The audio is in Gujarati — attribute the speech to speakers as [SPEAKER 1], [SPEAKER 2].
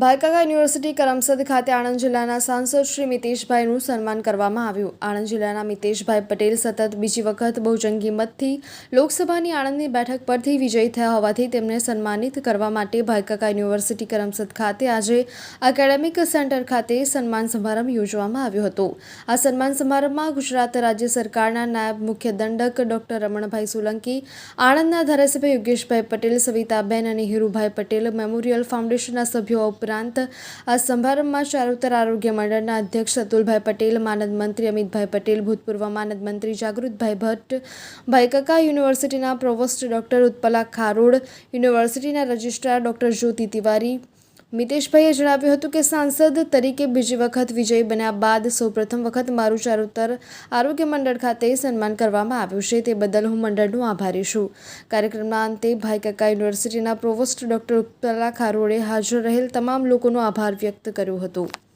[SPEAKER 1] ભાઈકાકા યુનિવર્સિટી કરમસદ ખાતે આણંદ જિલ્લાના સાંસદ શ્રી મિતેશભાઈનું સન્માન કરવામાં આવ્યું. આણંદ જિલ્લાના મિતેશભાઈ પટેલ સતત બીજી વખત બહુજંગી મતથી લોકસભાની આણંદની બેઠક પરથી વિજયી થયા હોવાથી તેમને સન્માનિત કરવા માટે ભાઈકાકા યુનિવર્સિટી કરમસદ ખાતે આજે એકેડેમિક સેન્ટર ખાતે સન્માન સમારંભ યોજવામાં આવ્યો હતો. આ સન્માન સમારંભમાં ગુજરાત રાજ્ય સરકારના નાયબ મુખ્ય દંડક ડોક્ટર રમણભાઈ સોલંકી, આણંદના ધારાસભ્ય યોગેશભાઈ પટેલ, સવિતાબેન અને હિરુભાઈ પટેલ મેમોરિયલ ફાઉન્ડેશનના સભ્યો ઉપરાંત, આ સમારંભમાં ચારુતર આરોગ્ય મંડળના અધ્યક્ષ અતુલભાઈ પટેલ, માનદ મંત્રી અમિતભાઈ પટેલ, ભૂતપૂર્વ માનદ મંત્રી જાગૃતભાઈ ભટ્ટ ભાઈકકા યુનિવર્સિટીના પ્રોવોસ્ટ ડોક્ટર ઉત્પલા ખારોડ, યુનિવર્સિટીના રજિસ્ટ્રાર ડોક્ટર જ્યોતિ તિવારી મિતેશભાઈએ જણાવ્યું હતું કે સાંસદ તરીકે બીજી વખત વિજયી બન્યા બાદ સૌપ્રથમ વખત મારું ચારુતર આરોગ્ય મંડળ ખાતે સન્માન કરવામાં આવ્યું છે તે બદલ હું મંડળનું આભારી છું. કાર્યક્રમના અંતે ભાઈકાકા યુનિવર્સિટીના પ્રોવોસ્ટ ડોક્ટર ઉપલા ખારોડે હાજર રહેલ તમામ લોકોનો આભાર વ્યક્ત કર્યો હતો.